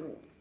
Ooh.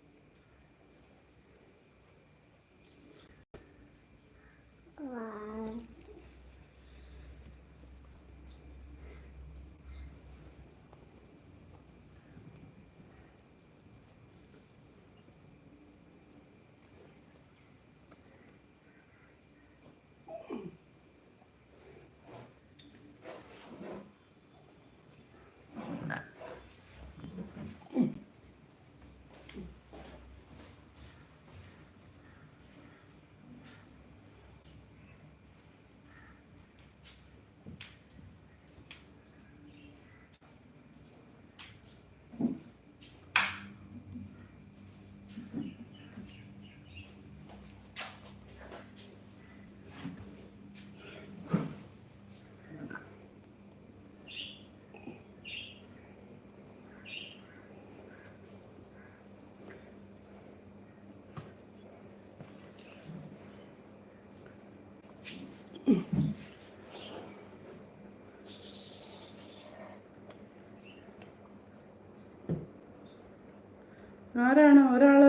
ആരാണ് ഒരാൾ?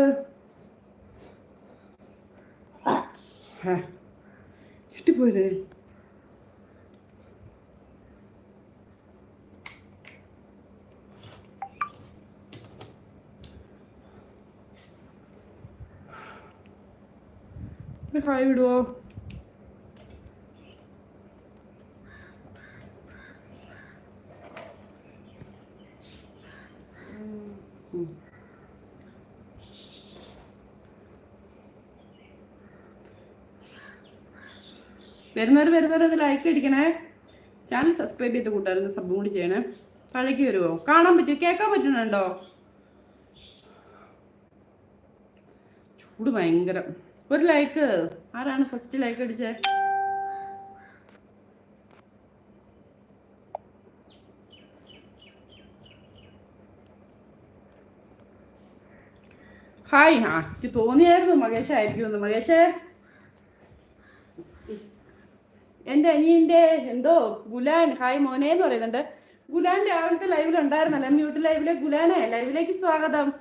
ഇഷ്ടപ്പോലെ hi വിടുവോ? വരുന്നവർ വരുന്നവർ അത് ലൈക്ക് അടിക്കണേ. ചാനൽ സബ്സ്ക്രൈബ് ചെയ്ത് കൂട്ടാറുണ്ട് സബും കൂടി ചെയ്യണേ. താഴേക്ക് വരുമോ കാണാൻ പറ്റുമോ കേൾക്കാൻ പറ്റുന്നുണ്ടോ ചൂട് ഭയങ്കരം. ഒരു ലൈക്ക് ആരാണ് ഫസ്റ്റ് ലൈക്ക് അടിച്ചേ? ഹായ് ആ എനിക്ക് തോന്നിയായിരുന്നു മഹേഷായിരിക്കുമെന്ന് മഹേഷേ എന്റെ അനിയന്റെ എന്തോ ഗുലാൻ ഹായ് മോനെ എന്ന് പറയുന്നുണ്ട്. ഗുലാൻ രാവിലത്തെ ലൈവിൽ ഉണ്ടായിരുന്നല്ലോ മ്യൂട്ട് ലൈവിലെ ഗുലാനെ ലൈവിലേക്ക് സ്വാഗതം.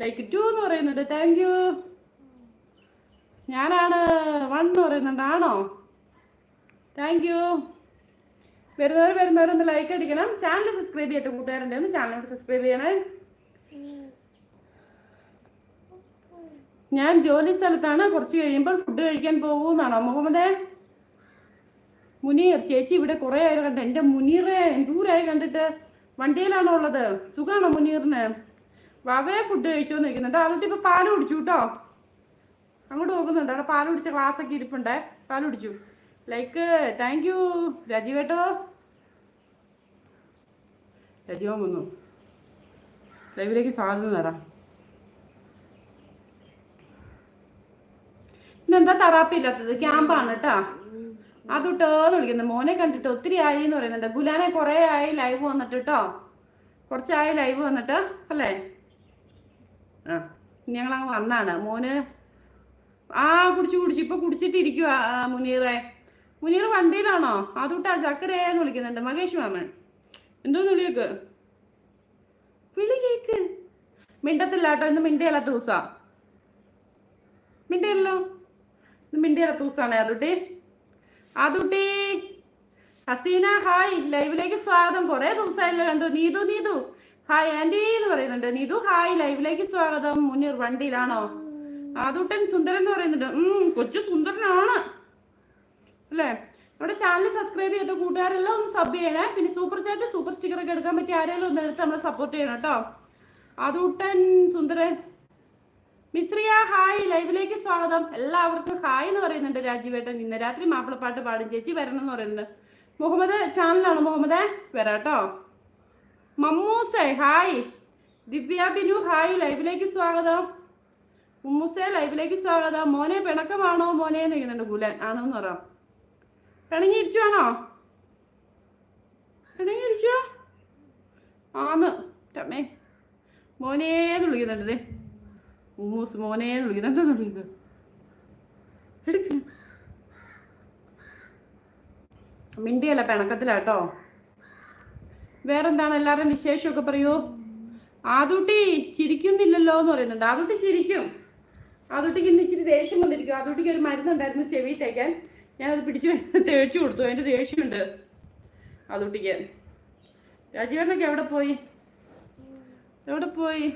ലൈക്ക് ടു എന്ന് പറയുന്നുണ്ട്. താങ്ക് യു ഞാനാണ് വൺ എന്ന് പറയുന്നുണ്ട്. ആണോ? താങ്ക് യു വരുന്നവർ വരുന്നവരൊന്ന് ലൈക്ക് അടിക്കണം. ചാനൽ സബ്സ്ക്രൈബ് ചെയ്യാത്ത കൂട്ടുകാരുണ്ട് ഒന്ന് ചാനൽ സബ്സ്ക്രൈബ് ചെയ്യണേ. ഞാൻ ജോലി സ്ഥലത്താണ്. കുറച്ച് കഴിയുമ്പോൾ ഫുഡ് കഴിക്കാൻ പോകുമെന്നാണോ മുഹമ്മദേ? മുനീർ ചേച്ചി ഇവിടെ കുറേ ആയി കണ്ട എന്റെ മുനീറെ ദൂരായി കണ്ടിട്ട് വണ്ടിയിലാണോ ഉള്ളത്? സുഖാണോ മുനീറിന്? വവേ ഫുഡ് കഴിച്ചോന്ന് നിൽക്കുന്നുണ്ട് അതിട്ട് ഇപ്പൊ പാൽ കുടിച്ചു കേട്ടോ. അങ്ങോട്ട് നോക്കുന്നുണ്ട്. അവിടെ പാൽ കുടിച്ച ഒക്കെ ഇരിപ്പുണ്ടേ. പാൽ കുടിച്ചു. ലൈക്ക് താങ്ക് യു രാജീവേട്ടോ രാജീവൻ വന്നു. ലൈവിലേക്ക് സ്വാഗതം തരാം. ഇന്നെന്താ തറാപ്പില്ലാത്തത്? ക്യാമ്പാണ് കേട്ടാ. അതുട്ടോന്ന് വിളിക്കുന്നത് മോനെ കണ്ടിട്ട് ഒത്തിരി ആയി എന്ന് പറയുന്നുണ്ട്. ഗുലാനെ കുറേ ആയി ലൈവ് വന്നിട്ട് കേട്ടോ കുറച്ചായി ലൈവ് വന്നിട്ട് അല്ലേ? ആ ഞങ്ങളങ്ങ് വന്നാണ്. മോന് ആ കുടിച്ചു കുടിച്ചു. ഇപ്പൊ കുടിച്ചിട്ടിരിക്കുക മുനീറെ. മുനീർ വണ്ടിയിലാണോ? അതുട്ടാ ചക്കരയെന്ന് വിളിക്കുന്നുണ്ട്. മകേഷ് മാമൻ. എന്തോന്ന് വിളിയേക്ക്? വിളി കേക്ക് മിണ്ടത്തില്ല കേട്ടോ ഇന്ന് മിണ്ടിയല്ല ദിവസാ. മിണ്ടിയല്ലോ. ഇന്ന് മിണ്ടിയല്ല ദിവസമാണ് അതുട്ടി. അതുട്ടി ഹസീന ഹായ്. ലൈവിലേക്ക് സ്വാഗതം. കുറെ ദിവസമായല്ലോ കണ്ടു. നീതു നീതു. ഹായ് ആന്റി എന്ന് പറയുന്നുണ്ട്. നീതു ഹായ്. ലൈവിലേക്ക് സ്വാഗതം. മുനീർ വണ്ടിയിലാണോ? ആദുട്ടൻ സുന്ദരൻ എന്ന് പറയുന്നുണ്ട്. ഉം കൊച്ചു സുന്ദരനാണ്. അല്ലേ? നമ്മുടെ ചാനൽ സബ്സ്ക്രൈബ് ചെയ്ത കൂട്ടുകാരെല്ലാം ഒന്ന് സബ് ചെയ്യണേ. പിന്നെ സൂപ്പർ ചാറ്റ് സൂപ്പർ സ്റ്റിക്കർ ഒക്കെ എടുക്കാൻ പറ്റിയ ആരെങ്കിലും ഒന്ന് എടുത്ത് നമ്മളെ സപ്പോർട്ട് ചെയ്യണം കേട്ടോ. ആദുട്ടൻ സുന്ദരൻ. മിശ്രിയ ഹായ്. ലൈവിലേക്ക് സ്വാഗതം. എല്ലാവർക്കും ഹായ് എന്ന് പറയുന്നുണ്ട് രാജീവേട്ടൻ. ഇന്ന് രാത്രി മാപ്പിളപ്പാട്ട് പാടും. ചേച്ചി വരണം എന്ന് പറയുന്നുണ്ട്. മുഹമ്മദ് ചാനലാണ് മുഹമ്മദ്? വരാട്ടോ മമ്മൂസേ ഹായ്. ദിവ്യ ബിനു ഹായ്. ലൈവിലേക്ക് സ്വാഗതം. മുമ്മൂസേ ലൈവിലേക്ക് സ്വാഗതം. മോനെ പിണക്കമാണോ മോനെ എന്ന് ചോദിക്കുന്നുണ്ട് ഗുലൻ. ആണോന്ന് പറയാം പിണങ്ങിയിരിച്ചുവാണോ പിണങ്ങിയിരിച്ചോ ആന്ന്. ടമ്മേ മോനേന്ന് വിളിക്കുന്നുണ്ട് ഉമ്മൂസ് മോനെ വിളിക്കുന്നത് എന്താ വിളിക്കുക എടുക്ക്. മിണ്ടിയല്ല പിണക്കത്തിലാട്ടോ വേറെന്താണ് എല്ലാവരും വിശേഷമൊക്കെ പറയൂ? ആദൂട്ടി ചിരിക്കുന്നില്ലല്ലോ എന്ന് പറയുന്നുണ്ട്. ആദൂട്ടി ചിരിക്കും. ആദൂട്ടിക്ക് ഇന്ന് ഇച്ചിരി ദേഷ്യം വന്നിരിക്കും ആദൂട്ടിക്ക് ഒരു മരുന്നുണ്ടായിരുന്നു ചെവി തേക്കാൻ. ഞാനത് പിടിച്ചു തേച്ചു കൊടുത്തു. അതിന്റെ ദേഷ്യമുണ്ട് ആദൂട്ടിക്ക്. രാജീവണ്ണൊക്കെ എവിടെ പോയി? എവിടെ പോയി?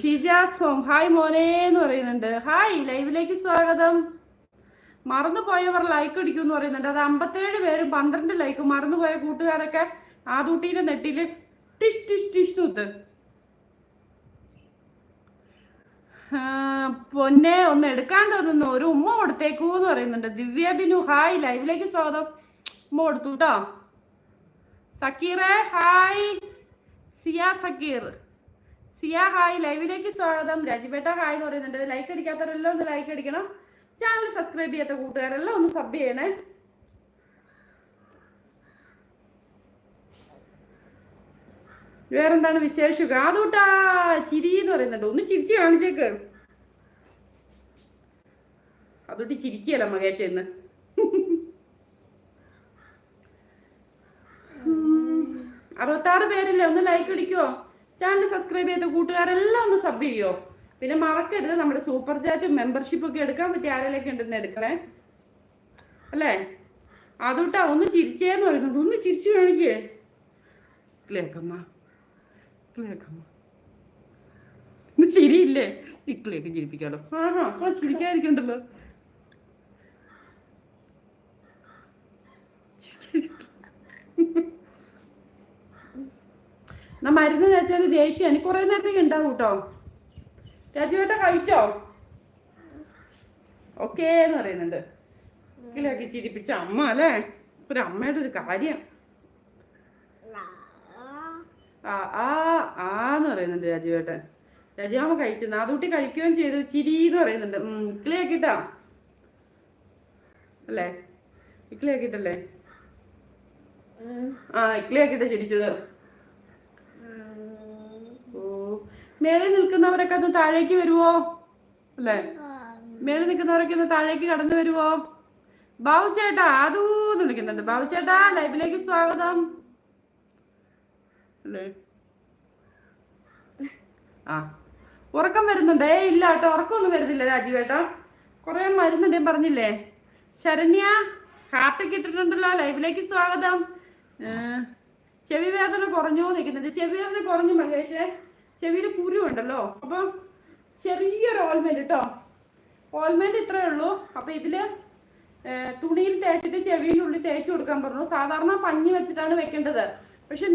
ഷീജാസ് ഹോം ഹായ് മോനെ എന്ന് പറയുന്നുണ്ട്. ഹായ് ലൈവിലേക്ക് സ്വാഗതം. മറന്നുപോയവർ ലൈക്ക് അടിക്കും എന്ന് പറയുന്നുണ്ട്. അത് അമ്പത്തേഴ് പേരും പന്ത്രണ്ട് ലൈക്ക് മറന്നുപോയ കൂട്ടുകാരൊക്കെ ആദൂട്ടീന്റെ നെട്ടിൽ ടിഷ് ടിഷ് ടിഷ് തൂത്ത് പൊന്നെ ഒന്ന് എടുക്കാൻ തോന്നുന്നു. ഒരു ഉമ്മ കൊടുത്തേക്കൂ എന്ന് പറയുന്നുണ്ട്. ദിവ്യ ബിനു ഹായ് ലൈവിലേക്ക് സ്വാഗതം. ഉമ്മ കൊടുത്തു കേട്ടോ. സക്കീറെ ഹായ്. സിയ സക്കീർ. സിയ ഹായ് ലൈവിലേക്ക് സ്വാഗതം. രജിബേട്ട ഹായ് എന്ന് പറയുന്നുണ്ട്. ലൈക്ക് അടിക്കാത്തവരെല്ലാം ഒന്ന് ലൈക്ക് അടിക്കണം. ചാനൽ സബ്സ്ക്രൈബ് ചെയ്യാത്ത കൂട്ടുകാരെല്ലാം ഒന്ന് സബ് ചെയ്യണേ. വേറെന്താണ് വിശേഷം കാതൂട്ടാ ചിരി എന്ന് പറയുന്നുണ്ട്. ഒന്ന് ചിരിച്ചു കാണിച്ചേക്ക്. അതോട്ട് ചിരിക്കുകയല്ല മകേഷ് എന്ന് അറുപത്താറ് പേരില്ലേ? ഒന്ന് ലൈക്ക് അടിക്കോ ചാനൽ സബ്സ്ക്രൈബ് ചെയ്ത കൂട്ടുകാരെല്ലാം ഒന്ന് സബ് ചെയ്യോ? പിന്നെ മറക്കരുത് നമ്മുടെ സൂപ്പർ ചാറ്റും മെമ്പർഷിപ്പ് ഒക്കെ എടുക്കാൻ പറ്റിയ ആരെയൊക്കെ ഉണ്ടെന്ന് എടുക്കണേ. അല്ലേ? അതുട്ടാ ഒന്ന് ചിരിച്ചേന്ന് പറയുന്നുണ്ട് ഒന്ന് ചിരിച്ചു കാണിക്കേ. ക്ലേക്കമ്മ ക്ലേക്കമ്മ ഇന്ന് ചിരിയില്ലേ? ഇക്കളെയൊക്കെ ചിരിപ്പിക്കാലോ. ആഹാ ആ ചിരിക്കാതിരിക്കണ്ടല്ലോ. എന്നാ മരുന്ന് കഴിച്ചാൽ ദേഷ്യം. എനിക്ക് കുറേ നേരത്തേക്ക് ഉണ്ടാവും കേട്ടോ രാജുവേട്ട കഴിച്ചോ? ഓക്കേ എന്ന് പറയുന്നുണ്ട്. കിളിയാക്കി ചിരിപ്പിച്ച അമ്മ അല്ലേ? ഒരു അമ്മയുടെ ഒരു കാര്യം. ആ ആ ആന്ന് പറയുന്നുണ്ട് രാജുവേട്ടൻ. രാജുവാമ കഴിച്ചു നാദൂട്ടി കഴിക്കുകയും ചെയ്തു. ചിരി എന്ന് പറയുന്നുണ്ട്. ഇക്കിളിയാക്കിട്ടാ അല്ലേ? ഇക്കിളിയാക്കിട്ടല്ലേ ആ ഇക്കിളിയാക്കിട്ടാ ചിരിച്ചത് ഓ മേളിൽ നിൽക്കുന്നവരൊക്കെ ഒന്ന് താഴേക്ക് വരുവോ? അല്ലേ? മേളിൽ നിൽക്കുന്നവരൊക്കെ ഒന്ന് താഴേക്ക് കടന്നു വരുവോ? ബാബു ചേട്ടാ അതൂന്ന് വിളിക്കുന്നുണ്ട്. ബാബു ചേട്ടാ ലൈവിലേക്ക് സ്വാഗതം. അല്ലേ? ആ ഉറക്കം വരുന്നുണ്ടേ. ഇല്ല കേട്ടോ ഉറക്കമൊന്നും വരുന്നില്ല രാജീവേട്ടാ കുറെ മരുന്നുണ്ട് പറഞ്ഞില്ലേ? ശരണ്യ ഹാർട്ടൊക്കെ ഇട്ടിട്ടുണ്ടല്ലോ ലൈവിലേക്ക് സ്വാഗതം. ചെവി വേദന കുറഞ്ഞു നിൽക്കുന്നുണ്ട് ചെവി വേദന കുറഞ്ഞു മഹേഷേ. ചെവിയിൽ കുരു ഉണ്ടല്ലോ. അപ്പം ചെറിയൊരു ഓൾമെന്റ് കേട്ടോ ഓൾമെന്റ് ഇത്രയേ ഉള്ളൂ. അപ്പം ഇതിൽ തുണിയിൽ തേച്ചിട്ട് ചെവിയിലുള്ളിൽ തേച്ച് കൊടുക്കാൻ പറഞ്ഞു. സാധാരണ പഞ്ഞി വെച്ചിട്ടാണ് വെക്കേണ്ടത്. പക്ഷെ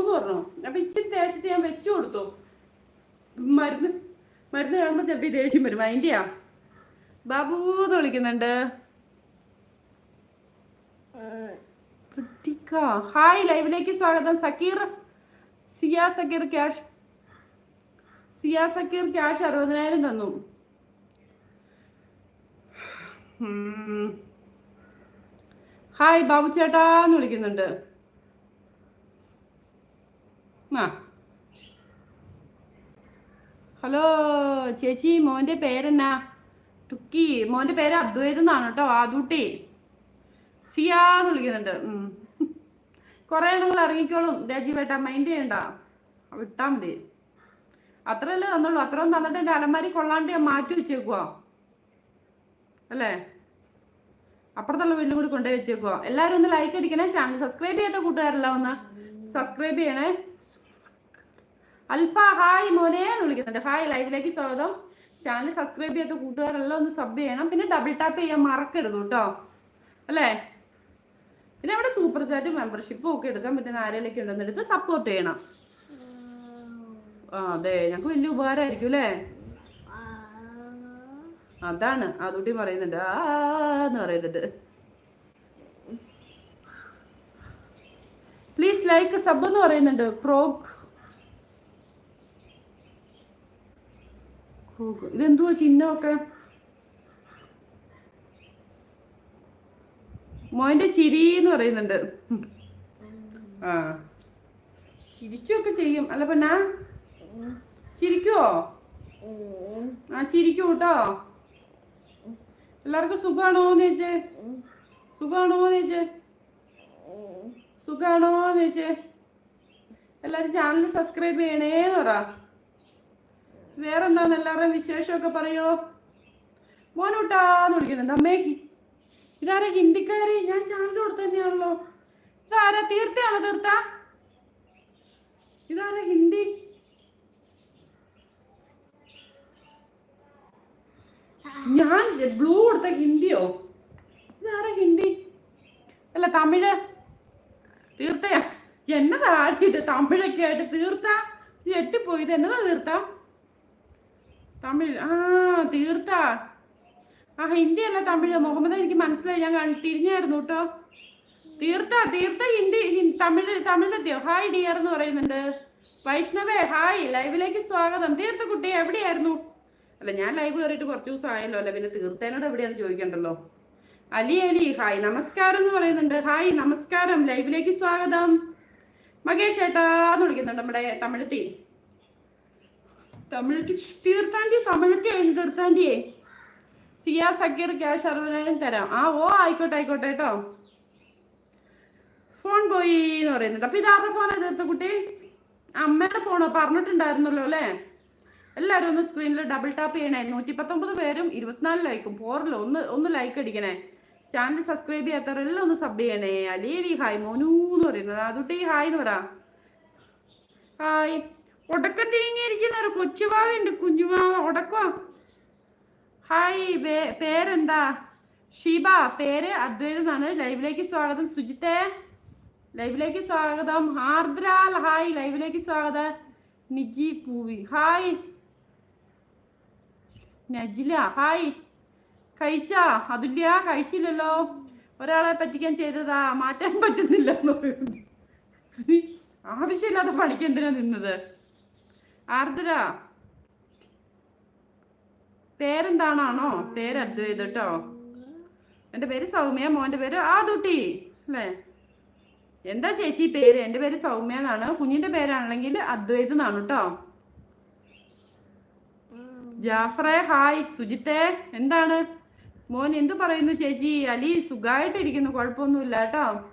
എന്ന് പറഞ്ഞു. അപ്പം ഇച്ചിരി തേച്ചിട്ട് ഞാൻ വെച്ചു കൊടുത്തു. മരുന്ന് മരുന്ന് കാണുമ്പോൾ ചിലപ്പോൾ ദേഷ്യം വരും. അതിന്റെയാ ബാബു എന്ന് വിളിക്കുന്നുണ്ട്. ഹായ് ലൈവിലേക്ക് സ്വാഗതം. സക്കീർ സിയാ സക്കീർ ക്യാഷ് സിയ സക്കീർ ക്യാഷ് അറുപതിനായിരം തന്നു. ഹായ് ബാബു ചേട്ടാന്ന് വിളിക്കുന്നുണ്ട്. ആ. ഹലോ ചേച്ചി മോന്റെ പേരെന്നാ? ടുക്കി മോന്റെ പേര് അദ്വൈത് എന്നാണ് കേട്ടോ ആദൂട്ടി. സിയാന്ന് വിളിക്കുന്നുണ്ട്. കുറേ നിങ്ങൾ ഇറങ്ങിക്കോളും രാജീവേട്ടാ മൈൻഡ് ചെയ്യണ്ട. വിട്ടാ മതി. അത്രയല്ലേ തന്നുള്ളൂ. അത്രയും തന്നിട്ട് എന്റെ അലമാരി കൊള്ളാണ്ട് ഞാൻ മാറ്റി വെച്ചേക്കുവാ. അല്ലേ? അപ്പുറത്തുള്ള വീട്ടിൽ കൂടി കൊണ്ടുപോയി വെച്ചേക്കുക എല്ലാവരും ഒന്ന് ലൈക്ക് അടിക്കണേ ചാനൽ സബ്സ്ക്രൈബ് ചെയ്യാത്ത കൂട്ടുകാരെല്ലാം ഒന്ന് സബ്സ്ക്രൈബ് ചെയ്യണേ. അൽഫ ഹായ് മോനെ എന്ന് വിളിക്കുന്നുണ്ട്. ഹായ് ലൈവിലേക്ക് സ്വാഗതം. ചാനൽ സബ്സ്ക്രൈബ് ചെയ്യാത്ത കൂട്ടുകാരെല്ലാം ഒന്ന് സബ് ചെയ്യണം. പിന്നെ ഡബിൾ ടാപ്പ് ചെയ്യാൻ മറക്കരുത് കേട്ടോ. അല്ലേ? പിന്നെ അവിടെ സൂപ്പർ ചാറ്റ് മെമ്പർഷിപ്പും ഒക്കെ എടുക്കാൻ പറ്റുന്ന ആരെങ്കിലൊക്കെ ഉണ്ടെന്ന് എടുത്ത് സപ്പോർട്ട് ചെയ്യണം. ആ അതെ. ഞങ്ങൾക്ക് വലിയ ഉപകാരമായിരിക്കും അല്ലേ? അതാണ്. അതുകൂടി പറയുന്നുണ്ട്. ആ എന്ന് പറയുന്നുണ്ട്. പ്ലീസ് ലൈക്ക് സബ് എന്ന് പറയുന്നുണ്ട്. ക്രോക്ക് ക്രോക്ക് ഇതെന്തുവാ ചിഹ്നമൊക്കെ? മോന്റെ ചിരി എന്ന് പറയുന്നുണ്ട്. ആ. ചിരിച്ചൊക്കെ ചെയ്യും. അല്ല പിന്നെ? ചിരിക്കുവോ? ആ ചിരിക്കൂ കേട്ടോ എല്ലാവർക്കും സുഖാണോ ചോദിച്ചേ? സുഖാണോ ചോദിച്ചേ? സുഖാണോ ചോദിച്ചേ? എല്ലാവരും ചാനൽ സബ്സ്ക്രൈബ് ചെയ്യണേന്ന് പറ. വേറെന്താണ്? എല്ലാവരുടെയും വിശേഷമൊക്കെ പറയോ? മോനൂട്ടാന്ന് വിളിക്കുന്നുണ്ട്. അമ്മേ ഇതാരാ ഹിന്ദിക്കാരി? ഞാൻ ചാനൽ കൊടുത്തു തന്നെയാണല്ലോ. ഇതാരാ? തീർത്തയാണോ തീർത്ത? ഇതാരാ ഹിന്ദി? ഞാൻ ബ്ലൂ കൊടുത്ത ഹിന്ദിയോ? ഇതാരാ ഹിന്ദി? അല്ല തമിഴ്. തീർത്തയാ എന്നതാ ഇത്? തമിഴൊക്കെ ആയിട്ട് തീർത്ത? ഞെട്ടിപ്പോയി ഇത് എന്നതാ തീർത്ത? തമിഴ്. ആ തീർത്ത. ആ ഹിന്ദി അല്ല തമിഴ്. മുഹമ്മദ് എനിക്ക് മനസ്സിലായി. ഞാൻ തിരിഞ്ഞായിരുന്നു കേട്ടോ. തീർത്ത തീർത്ത ഹിന്ദി. തമിഴ് തമിഴിലെത്തിയോ ഹായ് ഡിയർ എന്ന് പറയുന്നുണ്ട്. വൈഷ്ണവേ ഹായ് ലൈവിലേക്ക് സ്വാഗതം. തീർത്ത കുട്ടി എവിടെയായിരുന്നു? അല്ല ഞാൻ ലൈവ് കയറിയിട്ട് കുറച്ച് ദിവസം ആയല്ലോ അല്ല? പിന്നെ തീർത്തേനോട് എവിടെയാന്ന് ചോദിക്കണ്ടല്ലോ? അലി അലി ഹായ് നമസ്കാരം എന്ന് പറയുന്നുണ്ട്. ഹായ് നമസ്കാരം. ലൈവിലേക്ക് സ്വാഗതം. മകേഷ് ഏട്ടാ വിളിക്കുന്നുണ്ട് നമ്മുടെ തമിഴത്തി തമിഴത്തി തീർത്താന്റി തമിഴത്തി ആയിരുന്നു തീർത്താന്റിയേ സിയ സക്കീർ ക്യാഷ് അറുപതിനായിരം തരാം. ആ ഓ ആയിക്കോട്ടെ ആയിക്കോട്ടെ കേട്ടോ. ഫോൺ പോയി എന്ന് പറയുന്നുണ്ട്. അപ്പൊ ഇതാരുടെ ഫോണാ തീർത്ത കുട്ടി? അമ്മയുടെ ഫോണോ പറഞ്ഞിട്ടുണ്ടായിരുന്നല്ലോ അല്ലേ? എല്ലാവരും ഒന്ന് സ്ക്രീനിൽ ഡബിൾ ടാപ്പ് ചെയ്യണേ. നൂറ്റി പത്തൊമ്പത് പേരും ഇരുപത്തിനാല് ലൈക്കും പോറില്ല ഒന്ന് ഒന്ന് ലൈക്ക് അടിക്കണേ. ചാനൽ സബ്സ്ക്രൈബ് ചെയ്യാത്തവരെല്ലാം ഒന്ന് സബ് ചെയ്യണേ. അലിയലി ഹായ് മോനു എന്ന് പറയുന്നത്. അതുട്ടി ഹായ് എന്ന് പറ. ഹായ് ഉടക്കം തിരിഞ്ഞിരിക്കുന്ന ഒരു കൊച്ചുവാവുണ്ട് കുഞ്ഞുവാവ ഉടക്കോ ഹായ് പേരെന്താ? ഷീബ. പേര് അദ്വൈതം എന്നാണ്. ലൈവിലേക്ക് സ്വാഗതം. സുജിത്തെ. ലൈവിലേക്ക് സ്വാഗതം. ആർദ്രാൽ ഹായ് ലൈവിലേക്ക് സ്വാഗതം. നിജി പൂവി. Hi Najila hi. കഴിച്ചാ? അതുല്യ കഴിച്ചില്ലല്ലോ. ഒരാളെ പറ്റിക്കാൻ ചെയ്തതാ മാറ്റാൻ പറ്റുന്നില്ല എന്ന്. ആവശ്യമില്ലാത്ത പണിക്ക് എന്തിനാ നിന്നത്? ആർദ്ര പേരെന്താണാണോ? പേര് അദ്വൈത് കേട്ടോ. എന്റെ പേര് സൗമ്യ മോന്റെ പേര് ആദുട്ടി അല്ലേ? എന്താ ചേച്ചി പേര്? എന്റെ പേര് സൗമ്യ എന്നാണ്. കുഞ്ഞിന്റെ പേരാണെങ്കിൽ അദ്വൈത് എന്നാണ് കേട്ടോ. ജാഫറെ ഹായ്. സുജിത്തെ എന്താണ്? മോൻ എന്തു പറയുന്നു ചേച്ചി? അലി സുഖമായിട്ടിരിക്കുന്നു കുഴപ്പമൊന്നുമില്ല കേട്ടോ.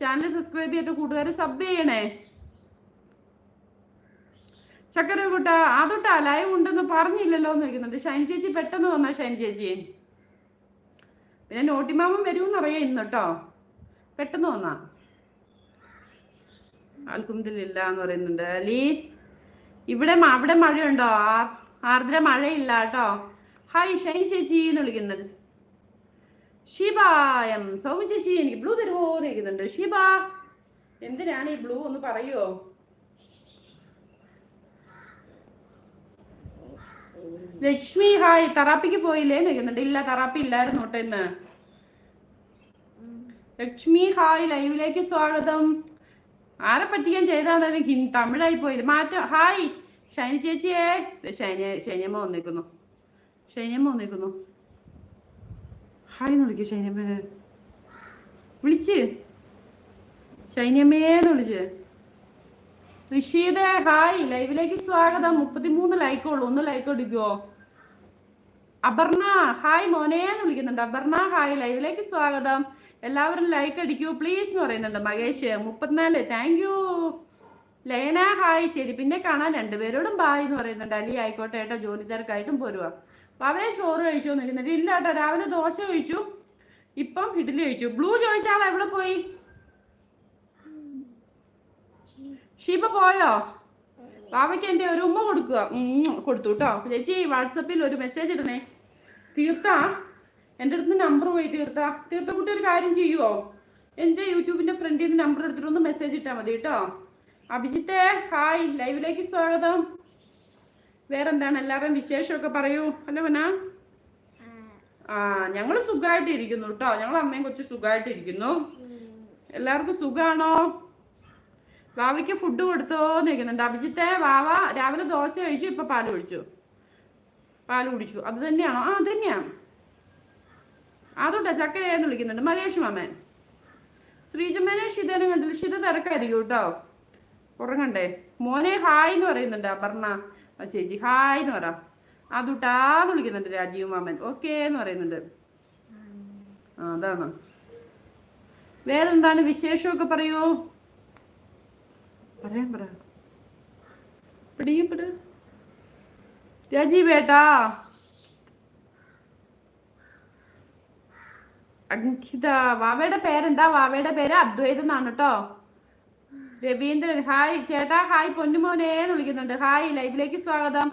ചാനൽ സബ്സ്ക്രൈബ് ചെയ്ത കൂട്ടുകാരെ സബ് ചെയ്യണേ. ചക്കര കൂട്ട അതൊട്ടാ ലൈവ് ഉണ്ടെന്ന് പറഞ്ഞില്ലല്ലോ എന്ന് ചോദിക്കുന്നുണ്ട്. ഷൈൻ ചേച്ചി പെട്ടെന്ന് വന്നാ ഷൈൻ ചേച്ചി? പിന്നെ നോട്ടിമാമൻ വരുമെന്നറിയാം ഇന്ന് കേട്ടോ. പെട്ടെന്ന് വന്നാ. അൽഹംദുലില്ല എന്ന് പറയുന്നുണ്ട്. അലി ഇവിടെ അവിടെ മഴയുണ്ടോ? ആ- ആർദ്ര മഴയില്ല കേട്ടോ ഹായ് ഷൈൻ ചേച്ചി എന്ന് വിളിക്കുന്നുണ്ട് ഷിബായം സൗമി ചേച്ചി എനിക്ക് ബ്ലൂ തരുമോ എന്ന് ചോദിക്കുന്നുണ്ട്. ഷിബ എന്തിനാണ് ഈ ബ്ലൂ ഒന്ന് പറയുമോ ലക്ഷ്മി ഹായ്. തറാപ്പിക്ക് പോയില്ലേ എന്ന് ചോദിക്കുന്നുണ്ട്. ഇല്ല തറാപ്പി ഇല്ലായിരുന്നു കേട്ടോ ഇന്ന്. ലക്ഷ്മി ഹായ്. ലൈവിലേക്ക് സ്വാഗതം. ആരെ പറ്റിക്കാൻ ചെയ്താണെങ്കിലും തമിഴായി പോയില്ല. മാറ്റം ഹായ്. ഷൈനി ചേച്ചിയേ ഷൈനി ഷൈനിയമ്മ വന്നേക്കുന്നു. ഷൈനിയമ്മ വന്നേക്കുന്നു. ഹായ് എന്ന് വിളിക്കൂ ഷൈനിയമ്മേനെ വിളിച്ച്. ഷൈനിയമ്മേന്ന് വിളിച്ച്. ഋഷീദ ഹായ്. ലൈവിലേക്ക് സ്വാഗതം. മുപ്പത്തിമൂന്ന് ലൈക്കുള്ളൂ ഒന്ന് ലൈക്ക് അടിക്കുവോ അപർണ ഹായ് മോനേന്ന് വിളിക്കുന്നുണ്ട്. അപർണ ഹായ്. ലൈവിലേക്ക് സ്വാഗതം. എല്ലാവരും ലൈക്ക് അടിക്കൂ പ്ലീസ് എന്ന് പറയുന്നുണ്ട് മഹേഷ്. മുപ്പത്തിനാല്. താങ്ക് യു ലേന ഹായ് ശരി. പിന്നെ കാണാൻ രണ്ടുപേരോടും ബായ് എന്ന് പറയുന്നുണ്ട്. അലി ആയിക്കോട്ടെ ഏട്ടാ ജോലി തിരക്കായിട്ടും പോരുക പവേ ചോറ് കഴിച്ചു നിൽക്കുന്നുണ്ട് ഇല്ല കേട്ടോ രാവിലെ ദോശ കഴിച്ചു. ഇപ്പം ഇഡ്ഡലി കഴിച്ചു. ബ്ലൂ ചോദിച്ചാൽ എവിടെ പോയി? ഷീപ്പ പോയോ? ബാബയ്ക്ക് എന്റെ ഒരു ഉമ്മ കൊടുക്കുക. കൊടുത്തു കേട്ടോ. ചേച്ചി വാട്സപ്പിൽ ഒരു മെസ്സേജ് ഇടണേ. തീർത്ത? എന്റെ അടുത്ത് നമ്പർ പോയി തീർത്ത. തീർത്ത കുട്ടി ഒരു കാര്യം ചെയ്യുമോ എന്റെ യൂട്യൂബിന്റെ ഫ്രണ്ടിൽ നിന്ന് നമ്പർ എടുത്തിട്ടൊന്ന് മെസ്സേജ് ഇട്ടാൽ മതി കേട്ടോ. അഭിജിത്തെ ഹായ്. ലൈവിലേക്ക് സ്വാഗതം. വേറെന്താണ്? എല്ലാവരും വിശേഷമൊക്കെ പറയൂ. അല്ല പന ആ ഞങ്ങൾ സുഖമായിട്ടിരിക്കുന്നു കേട്ടോ ഞങ്ങൾ അമ്മയും കൊച്ചു സുഖമായിട്ടിരിക്കുന്നു എല്ലാവർക്കും സുഖാണോ? വാവയ്ക്ക് ഫുഡ് കൊടുത്തോ എന്ന് ചോദിക്കുന്നുണ്ട് അഭിജിത്തെ? വാവ രാവിലെ ദോശ കഴിച്ചു ഇപ്പൊ പാൽ കുടിച്ചു. പാൽ കുടിച്ചു. അത് തന്നെയാണോ? ആ അത് തന്നെയാണ് അതോട്ടെ ചക്കരയെന്ന് വിളിക്കുന്നുണ്ട്. മലേഷ് മാമൻ. ശ്രീജമ്മനെ ഷിതനെ കണ്ടില്ല. ഷിത തിരക്കായിരിക്കും കേട്ടോ ഉറങ്ങണ്ടേ? മോനെ ഹായ് എന്ന് പറയുന്നുണ്ട് അപർണ. ചേച്ചി ഹായ് എന്ന് പറ. അതുട്ടാന്ന് വിളിക്കുന്നുണ്ട് രാജീവ് മാമൻ. ഓക്കേ എന്ന് പറയുന്നുണ്ട്. ആ അതാണ്. വേറെന്താണ് വിശേഷമൊക്കെ പറയൂ? പറയാൻ പറ രാജീവ് ഏട്ടാ അങ്കിത വാവയുടെ പേരെന്താ? വാവയുടെ പേര് അദ്വൈത് എന്നാണ് കേട്ടോ രവീന്ദ്രൻ ഹായ്. ചേട്ടാ ഹായ്. പൊന്നുമോനെ എന്ന് വിളിക്കുന്നുണ്ട്. ഹായ്. ലൈവിലേക്ക് സ്വാഗതം.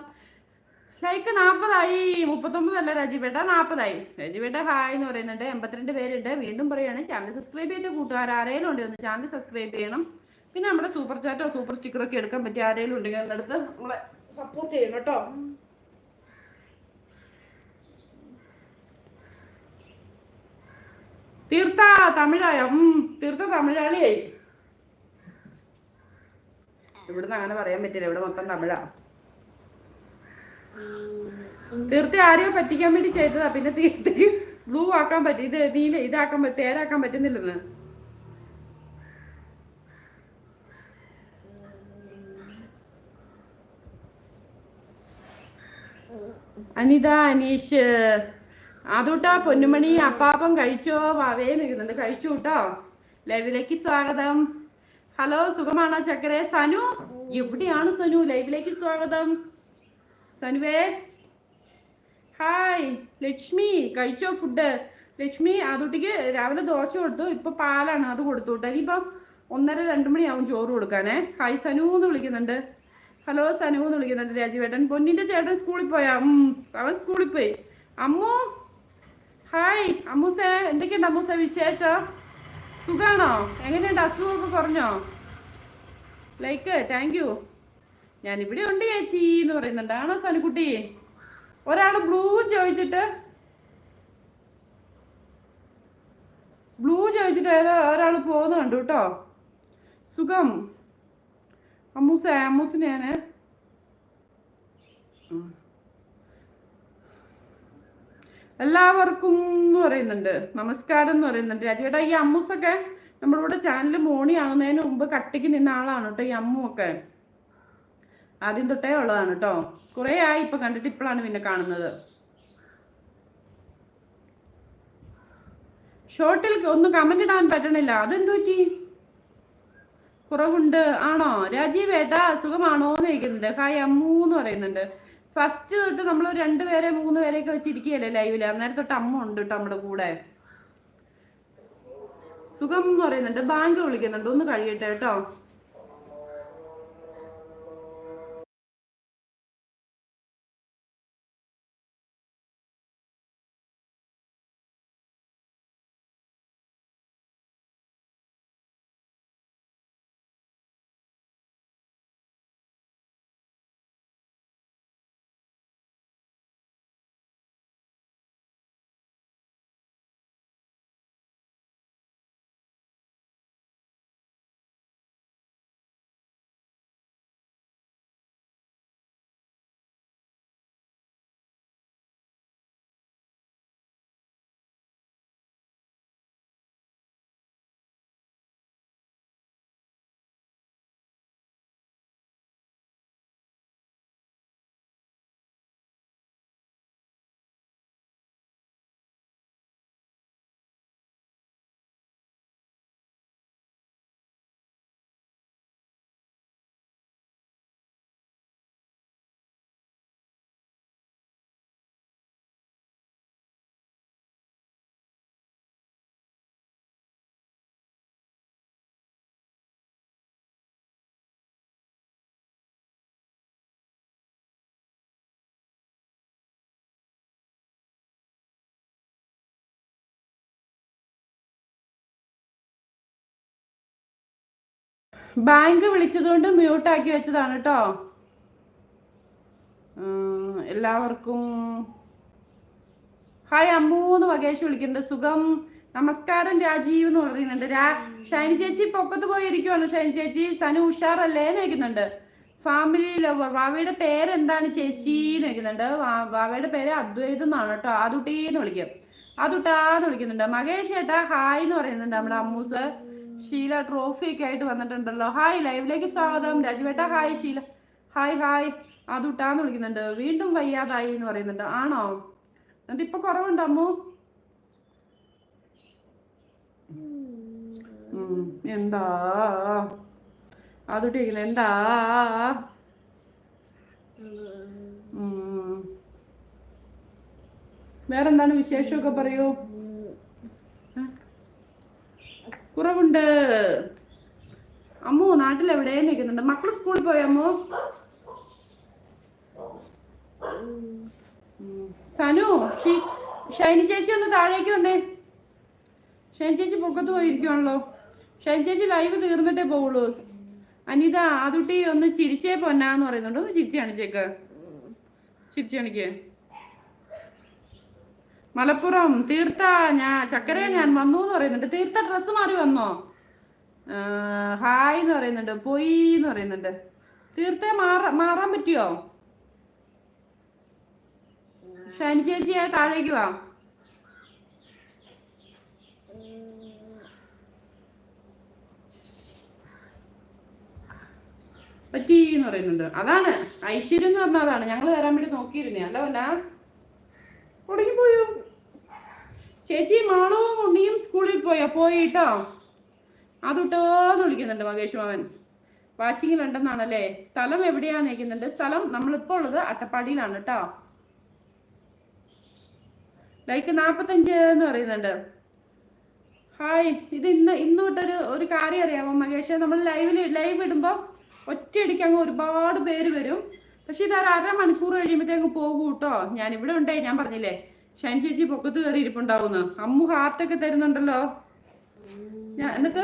ലൈക്ക് നാൽപ്പതായി. മുപ്പത്തൊമ്പതല്ല രാജീവേട്ട നാൽപ്പതായി. രാജീവേട്ട ഹായ് എന്ന് പറയുന്നുണ്ട്. എൺപത്തിരണ്ട് പേരുണ്ട്. വീണ്ടും പറയുകയാണ്. ചാനൽ സബ്സ്ക്രൈബ് ചെയ്ത കൂട്ടുകാർ ആരെങ്കിലും ഉണ്ട് ചാനൽ സബ്സ്ക്രൈബ് ചെയ്യണം. പിന്നെ നമ്മുടെ സൂപ്പർ ചാറ്റോ സൂപ്പർ സ്റ്റിക്കറോ ഒക്കെ എടുക്കാൻ പറ്റിയ ആരെങ്കിലും ഉണ്ടെങ്കിൽ അതിനടുത്ത് നമ്മളെ സപ്പോർട്ട് ചെയ്യണം കേട്ടോ. തീർത്ത തമിഴായോ? തീർത്ഥ തമിഴാളിയായി. ഇവിടുന്ന് അങ്ങനെ പറയാൻ പറ്റില്ല. ഇവിടെ മൊത്തം തമിഴാ. തീർത്തി ആരെയോ പറ്റിക്കാൻ വേണ്ടി ചെയ്തതാ. പിന്നെ തീർത്തിക്ക് ബ്ലൂ ആക്കാൻ പറ്റി. ഇത് നീല ഇതാക്കാൻ പറ്റി തേരാക്കാൻ പറ്റുന്നില്ലെന്ന്. അനിത അനീഷ് അതൂട്ടാ പൊന്നുമണി അപ്പാപ്പം കഴിച്ചോ? വാവേ നിൽക്കുന്നുണ്ട് കഴിച്ചു കേട്ടോ ലൈവിലേക്ക് സ്വാഗതം. ഹലോ സുഖമാണോ ചക്കരെ? സനു എവിടെയാണ് സനു? ലൈവിലേക്ക് സ്വാഗതം. സനുവേ. ഹായ് ലക്ഷ്മി കഴിച്ചോ ഫുഡ്? ലക്ഷ്മി അതുട്ടിക്ക് രാവിലെ ദോശ കൊടുത്തു ഇപ്പൊ പാലാണ് അത് കൊടുത്തു. കേട്ടോ ഇനിയിപ്പം ഒന്നര രണ്ട് മണിയാവും ചോറ് കൊടുക്കാനേ. ഹായ് സനു എന്ന് വിളിക്കുന്നുണ്ട്. ഹലോ സനു എന്ന് വിളിക്കുന്നുണ്ട് രാജുവേട്ടൻ. പൊന്നിന്റെ ചേട്ടൻ സ്കൂളിൽ പോയാ. അവൻ സ്കൂളിൽ പോയി. അമ്മു. ഹായ് അമ്മൂസേ എന്തൊക്കെയുണ്ട് അമ്മൂസേ വിശേഷം? സുഖാണോ? എങ്ങനെയുണ്ട്? അസുഖമൊക്കെ കുറഞ്ഞോ? ലൈക്ക് താങ്ക് യു ഞാനിവിടെ ഉണ്ട് ചേച്ചി എന്ന് പറയുന്നുണ്ട്. ആണോ സനുക്കുട്ടി ഒരാൾ ബ്ലൂ ചോദിച്ചിട്ട് ബ്ലൂ ചോദിച്ചിട്ട് ഏതോ ഒരാൾ പോകുന്നുണ്ട് കേട്ടോ. സുഖം. അമ്മൂസ അമ്മൂസിനെ ഞാൻ എല്ലാവർക്കും എന്ന് പറയുന്നുണ്ട്. നമസ്കാരം എന്ന് പറയുന്നുണ്ട്. രാജേട്ടാ ഈ അമ്മൂസൊക്കെ നമ്മുടെ ഇവിടെ ചാനൽ മോണി ആകുന്നതിന് മുമ്പ് കട്ടിക്ക് നിന്ന ആളാണ് കേട്ടോ ഈ അമ്മുവൊക്കെ. ആദ്യം തൊട്ടേ ഉള്ളതാണ് കേട്ടോ കുറേ ആയി ഇപ്പൊ കണ്ടിട്ട് ഇപ്പോഴാണ് പിന്നെ കാണുന്നത്. ഷോർട്ടിൽ ഒന്ന് കമന്റ് ഇടാൻ പറ്റണില്ല. അതെന്തു കുറവുണ്ട്. ആണോ? രാജീവ് ഏട്ടാ സുഖമാണോ എന്ന് ചോദിക്കുന്നുണ്ട്. ഹായ് അമ്മു എന്ന് പറയുന്നുണ്ട്. ഫസ്റ്റ് തൊട്ട് നമ്മൾ രണ്ടുപേരെ മൂന്ന് പേരെയൊക്കെ വെച്ചിരിക്കുകയല്ലേ ലൈവിൽ അന്നേരം തൊട്ട് അമ്മ ഉണ്ട് കേട്ടോ നമ്മുടെ കൂടെ. സുഖം എന്ന് പറയുന്നുണ്ട്. ബാങ്ക് വിളിക്കുന്നുണ്ട്. ഒന്ന് കഴിയട്ടെ കേട്ടോ ബാങ്ക് വിളിച്ചതുകൊണ്ട് മ്യൂട്ടാക്കി വെച്ചതാണ് കേട്ടോ എല്ലാവർക്കും ഹായ് അമ്മൂന്ന് വകേഷ് വിളിക്കുന്നുണ്ട്. സുഖം. നമസ്കാരം രാജീവ് എന്ന് പറയുന്നുണ്ട്. രാ ഷൈനി ചേച്ചി പൊക്കത്ത് പോയി ഇരിക്കുവാണ് ഷൈനി ചേച്ചി സനു ഉഷാറല്ലേ എന്ന് ചോദിക്കുന്നുണ്ട്. ഫാമിലി ലവർ വാവയുടെ പേരെന്താണ് ചേച്ചി എന്ന് വാവയുടെ പേര് അദ്വൈതം എന്നാണ് കേട്ടോ ആദുട്ടി വിളിക്കും. ആദുട്ടാന്ന് വിളിക്കുന്നുണ്ട്. മകേഷ് ഏട്ടാ ഹായ് എന്ന് പറയുന്നുണ്ട് നമ്മുടെ അമ്മൂസ് ഷീല ട്രോഫി ഒക്കെ ആയിട്ട് വന്നിട്ടുണ്ടല്ലോ. ഹായ് ലൈവിലേക്ക് സ്വാഗതം. രാജുവേട്ട ഹായ് ഷീല. ഹായ് ഹായ് ആദുട്ടാന്ന് വിളിക്കുന്നുണ്ട്. വീണ്ടും വയ്യാതായി എന്ന് പറയുന്നുണ്ട്. ആണോ? എന്നിട്ട് ഇപ്പൊ കുറവുണ്ടോ അമ്മു? ഉം, എന്താ? അതുട്ടി എന്താ. വേറെന്താണ് വിശേഷമൊക്കെ പറയൂ ആ? കുറവുണ്ട്. അമ്മു നാട്ടിൽ എവിടെ നിൽക്കുന്നുണ്ട്? മക്കൾ സ്കൂളിൽ പോയ അമ്മു? സനു ഷൈനി ചേച്ചി ഒന്ന് താഴേക്ക് വന്നേ. ഷൈനി ചേച്ചി പൊക്കത്ത് പോയിരിക്കുവാണല്ലോ. ഷൈനി ചേച്ചി ലൈവ് തീർന്നിട്ടേ പോവുള്ളൂ. അനിത ആതുട്ടി ഒന്ന് ചിരിച്ചേ പൊന്നാന്ന് പറയുന്നുണ്ട്. ഒന്ന് ചിരിച്ചു കാണിച്ചേക്ക്. ചിരിച്ചു കാണിക്ക്. മലപ്പുറം തീർത്ത ഞാൻ ചക്കര ഞാൻ വന്നു എന്ന് പറയുന്നുണ്ട്. തീർത്ത ഡ്രസ്സ് മാറി വന്നോ? ഹായ് എന്ന് പറയുന്നുണ്ട് പോയി എന്ന് പറയുന്നുണ്ട്. തീർത്തേ മാറാ മാറാൻ പറ്റിയോ? ഷൈനി ചേച്ചി താഴേക്ക് വാ. പറ്റി എന്ന് പറയുന്നുണ്ട്. അതാണ് ഐശ്വര്യം എന്ന് പറഞ്ഞ അതാണ് ഞങ്ങൾ വരാൻ വേണ്ടി നോക്കിയിരുന്നേ. അല്ല വല്ല പോയോ ചേച്ചി മാളവും ഉണ്ണിയും സ്കൂളിൽ പോയോ? പോയിട്ടോ? അതിട്ടോന്ന് വിളിക്കുന്നുണ്ട് മകേഷ് മോഹൻ വാച്ചിങ്ങിലുണ്ടെന്നാണല്ലേ സ്ഥലം എവിടെയാന്ന് ചോദിക്കുന്നുണ്ട്. സ്ഥലം നമ്മളിപ്പോൾ ഉള്ളത് അട്ടപ്പാടിയിലാണ് കേട്ടോ. ലൈക്ക് നാപ്പത്തഞ്ച് എന്ന് പറയുന്നുണ്ട്. ഹായ് ഇത് ഇന്ന് ഇന്ന് തൊട്ടൊരു ഒരു കാര്യം അറിയാമോ മകേഷ്? നമ്മൾ ലൈവിൽ ലൈവ് ഇടുമ്പോൾ ഒറ്റയടിക്ക് അങ്ങ് ഒരുപാട് പേര് വരും. പക്ഷെ ഇത് ഒരു അരമണിക്കൂർ കഴിയുമ്പോഴത്തേക്ക് പോകും കേട്ടോ. ഞാൻ ഇവിടെ ഉണ്ടേ ഞാൻ പറഞ്ഞില്ലേ. ഷൈൻ ചേച്ചി പൊക്കത്ത് കയറി ഇരിപ്പുണ്ടാവുന്നു. അമ്മു ഹാർട്ടൊക്കെ തരുന്നുണ്ടല്ലോ. ഞാൻ എന്നിട്ട്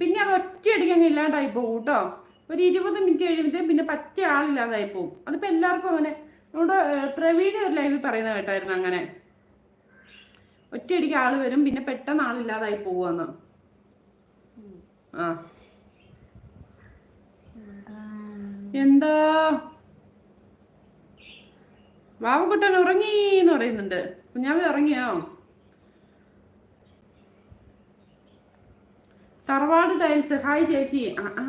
പിന്നെ അത് ഒറ്റയടിക്ക് അങ്ങ് ഇല്ലാണ്ടായി പോകും കേട്ടോ. ഒരു ഇരുപത് മിനിറ്റ് കഴിയുമ്പോഴത്തേക്കും പിന്നെ പറ്റ ആളില്ലാതായി പോകും അതിപ്പോൾ എല്ലാവർക്കും അങ്ങനെ. നമ്മുടെ പ്രവീണ ഒരു ലൈവിൽ പറയുന്ന കേട്ടായിരുന്നു അങ്ങനെ. ഒറ്റയടിക്ക് ആൾ വരും പിന്നെ പെട്ടെന്ന് ആളില്ലാതായി പോവാന്ന്. ആ. എന്താ? വാവക്കുട്ടൻ ഉറങ്ങി എന്ന് പറയുന്നുണ്ട്. കുഞ്ഞാവി ഉറങ്ങിയോ? തറവാട് ടൈൽസ് ഹായ് ചേച്ചി. ആ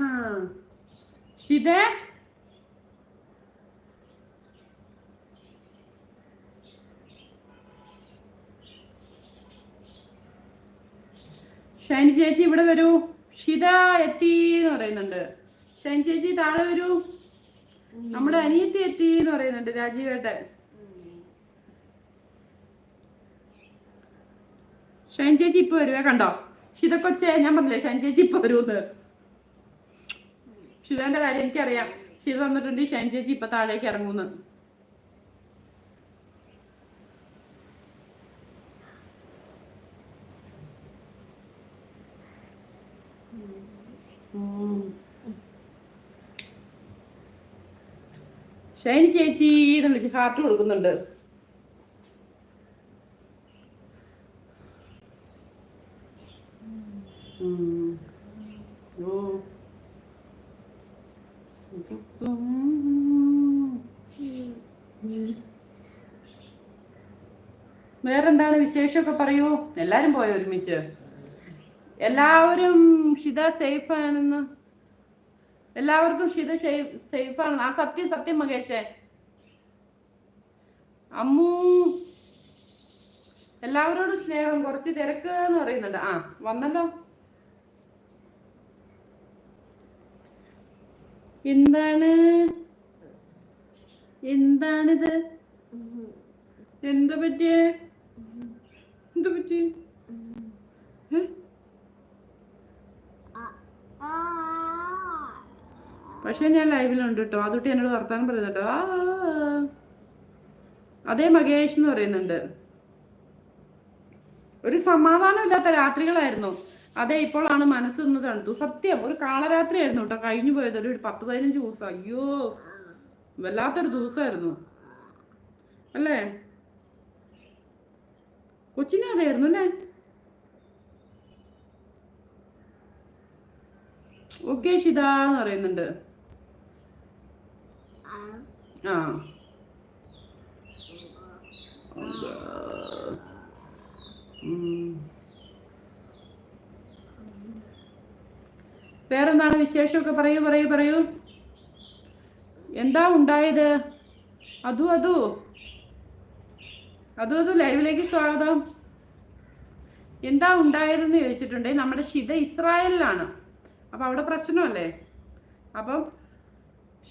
ഷൈൻ ചേച്ചി ഇവിടെ വരൂ. ഷിത എത്തി എന്ന് പറയുന്നുണ്ട്. ഷൈൻ ചേച്ചി താഴെ വരൂ. നമ്മുടെ അനിയത്തി എത്തി എന്ന് പറയുന്നുണ്ട് രാജീവേട്ടൻ. ഷൈൻ ചേച്ചി ഇപ്പൊ വരുവേ കണ്ടോ? ഷിതക്കൊച്ചെ കൊച്ചേ ഞാൻ പറഞ്ഞില്ലേ ഷൈൻ ചേച്ചി ഇപ്പൊ വരുമെന്ന് ഷിതന്റെ കാര്യം എനിക്കറിയാം. ഷിത വന്നിട്ടുണ്ട് ഷൈൻ ചേച്ചി ഇപ്പൊ താഴേക്ക് ഇറങ്ങൂന്ന് ഷൈൻ ചേച്ചി എന്ന് വിളിച്ച് ഹാർട്ട് കൊടുക്കുന്നുണ്ട് ഉം. ഓ. വേറെന്താണ് വിശേഷമൊക്കെ പറയൂ. എല്ലാരും പോയോ ഒരുമിച്ച്? എല്ലാവരും ഷിത സേഫ് ആണെന്ന്. എല്ലാവർക്കും ഷിത സേഫ് ആണ്. ആ സത്യം സത്യം മകേഷേ. അമ്മു. എല്ലാവരോടും സ്നേഹം. കുറച്ച് തിരക്ക് എന്ന് പറയുന്നുണ്ട്. ആ വന്നല്ലോ. എന്താണ്? എന്താണിത്? എന്താ പറ്റിയേ? എന്താ പറ്റി? പക്ഷെ ഞാൻ ലൈവിലുണ്ട് കേട്ടോ. അതുകൊണ്ട് എന്നോട് വർത്താനം പറയുന്നു ആ അതേ മകേഷ് എന്ന് പറയുന്നുണ്ട്. ഒരു സമാധാനമില്ലാത്ത രാത്രികളായിരുന്നു. അതെ ഇപ്പോഴാണ് മനസ്സ് നിന്ന് തണുത്തു സത്യം ഒരു കാളരാത്രി ആയിരുന്നു കേട്ടോ. കഴിഞ്ഞു പോയത് ഒരു പത്ത് പതിനഞ്ച് ദിവസം. അയ്യോ വല്ലാത്തൊരു ദിവസമായിരുന്നു. അല്ലേ? കൊച്ചിനെ അല്ലേ? ഓക്കെ ഷിത എന്ന് പറയുന്നുണ്ട്. ആ. വേറെന്താണ് വിശേഷമൊക്കെ? പറയൂ പറയൂ പറയൂ. എന്താ ഉണ്ടായത്? അതു അതു. അതു ലൈവിലേക്ക് സ്വാഗതം. എന്താ ഉണ്ടായതെന്ന് ചോദിച്ചിട്ടുണ്ടെങ്കിൽ നമ്മുടെ ഷിത ഇസ്രായേലിലാണ്. അപ്പോൾ അവിടെ പ്രശ്നമല്ലേ? അപ്പം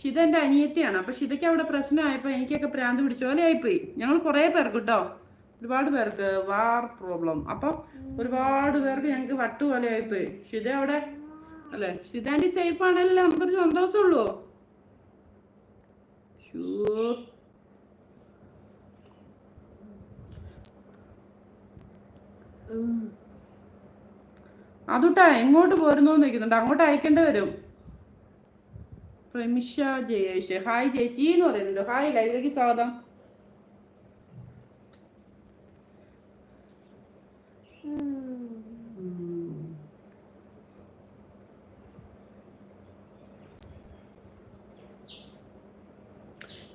ഷിത എന്റെ അനിയത്തിയാണ്. അപ്പോൾ ഷിതയ്ക്ക് അവിടെ പ്രശ്നമായപ്പോൾ എനിക്കൊക്കെ പ്രാന്ത് പിടിച്ച പോലെ ആയിപ്പോയി. ഞങ്ങൾ കുറേ പേർക്ക് കേട്ടോ ഒരുപാട് പേർക്ക് വാർ പ്രോബ്ലം. അപ്പം ഒരുപാട് പേർക്ക് ഞങ്ങൾക്ക് വട്ട് പോലെ ആയിപ്പോയി. ഷിത അവിടെ അല്ലേ? ഷിതാന്റെ സേഫ് ആണല്ലോ? നമുക്കൊരു സന്തോഷമുള്ളൂ. ഷൂ അതുട്ടാ എങ്ങോട്ട് പോരുന്നു നിൽക്കുന്നുണ്ട് അങ്ങോട്ട് അയക്കേണ്ടി വരും. പ്രമിഷ ജയേഷ്. ഹായ് ചേച്ചി എന്ന് പറയുന്നുണ്ട്. ഹായ് ലൈവിലേക്ക് സ്വാഗതം.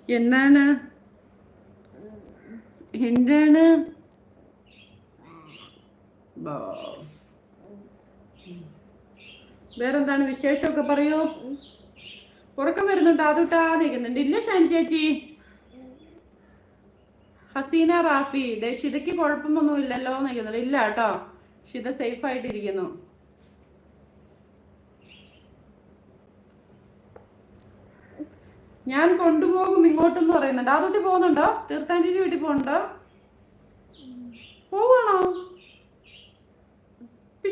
എന്താണ്? എന്താണ്. വേറെന്താണ് വിശേഷമൊക്കെ പറയൂ? ഉറക്കം വരുന്നുണ്ട്. അതുട്ടാ നിൽക്കുന്നുണ്ട് ഇല്ല ഷാൻ ചേച്ചി. ഹസീന റാഫി ഷിതയ്ക്ക് കുഴപ്പമൊന്നും ഇല്ലല്ലോ നിൽക്കുന്നുണ്ട് ഇല്ല കേട്ടോ. ഷിത സേഫ് ആയിട്ടിരിക്കുന്നു. ഞാൻ കൊണ്ടുപോകും ഇങ്ങോട്ടെന്ന് പറയുന്നുണ്ട്. അതുട്ടി പോകുന്നുണ്ടോ? തീർത്ഥാന്റെ വീട്ടിൽ പോകുന്നുണ്ടോ? പോവാണോ?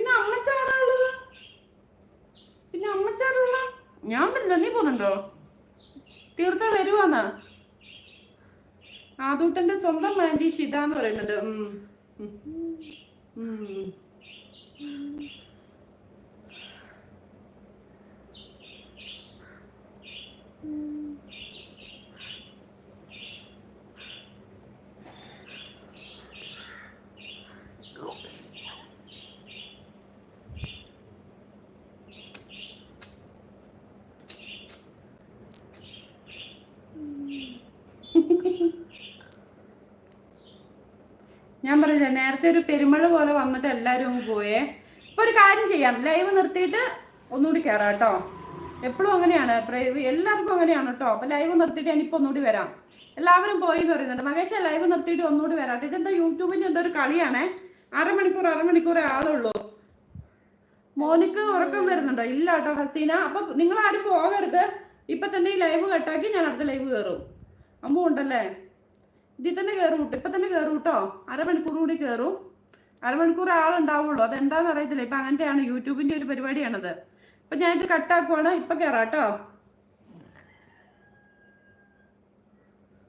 പിന്നെ അമ്മച്ചാറുള്ളത് പിന്നെ അമ്മച്ചാറുള്ള ഞാൻ പറഞ്ഞില്ല നീ പോകുന്നുണ്ടോ തീർത്ത വരുവാന്ന്. ആദൂട്ടന്റെ സ്വന്തം ആന്റി ഷിത എന്ന് പറയുന്നുണ്ട് ഞാൻ പറഞ്ഞില്ല നേരത്തെ ഒരു പെരുമഴ പോലെ വന്നിട്ട് എല്ലാവരും പോയേ. അപ്പോൾ ഒരു കാര്യം ചെയ്യാം ലൈവ് നിർത്തിയിട്ട് ഒന്നുകൂടി കയറാം കേട്ടോ. എപ്പോഴും അങ്ങനെയാണ് എല്ലാവർക്കും അങ്ങനെയാണ് കേട്ടോ. അപ്പോൾ ലൈവ് നിർത്തിയിട്ട് ഞാനിപ്പോൾ ഒന്നുകൂടി വരാം. എല്ലാവരും പോയി എന്ന് പറയുന്നുണ്ട്. മഹേഷ ലൈവ് നിർത്തിയിട്ട് ഒന്നുകൂടി വരാട്ടെ ഇതെന്താ യൂട്യൂബിന്റെ എന്തോ ഒരു കളിയാണേ. അരമണിക്കൂർ അരമണിക്കൂറേ ആളുള്ളൂ. മോനിക്ക് ഉറക്കം വരുന്നുണ്ടോ? ഇല്ല കേട്ടോ ഹസീന. അപ്പൊ നിങ്ങൾ ആരും പോകരുത്. ഇപ്പൊ തന്നെ ഈ ലൈവ് കട്ടാക്കി ഞാൻ അടുത്ത ലൈവ് കയറും അമ്മ ഉണ്ടല്ലേ? ഇതിൽ തന്നെ കയറും കേട്ടോ. ഇപ്പം തന്നെ കയറും കേട്ടോ. അരമണിക്കൂർ കൂടി കയറും അരമണിക്കൂർ ആളുണ്ടാവുള്ളൂ. അതെന്താണെന്ന് അറിയത്തില്ല. ഇപ്പം അങ്ങനത്തെയാണ് യൂട്യൂബിന്റെ ഒരു പരിപാടിയാണത്. അപ്പം ഞാനിത് കട്ടാക്കുവാണ് ഇപ്പം കയറാം കേട്ടോ.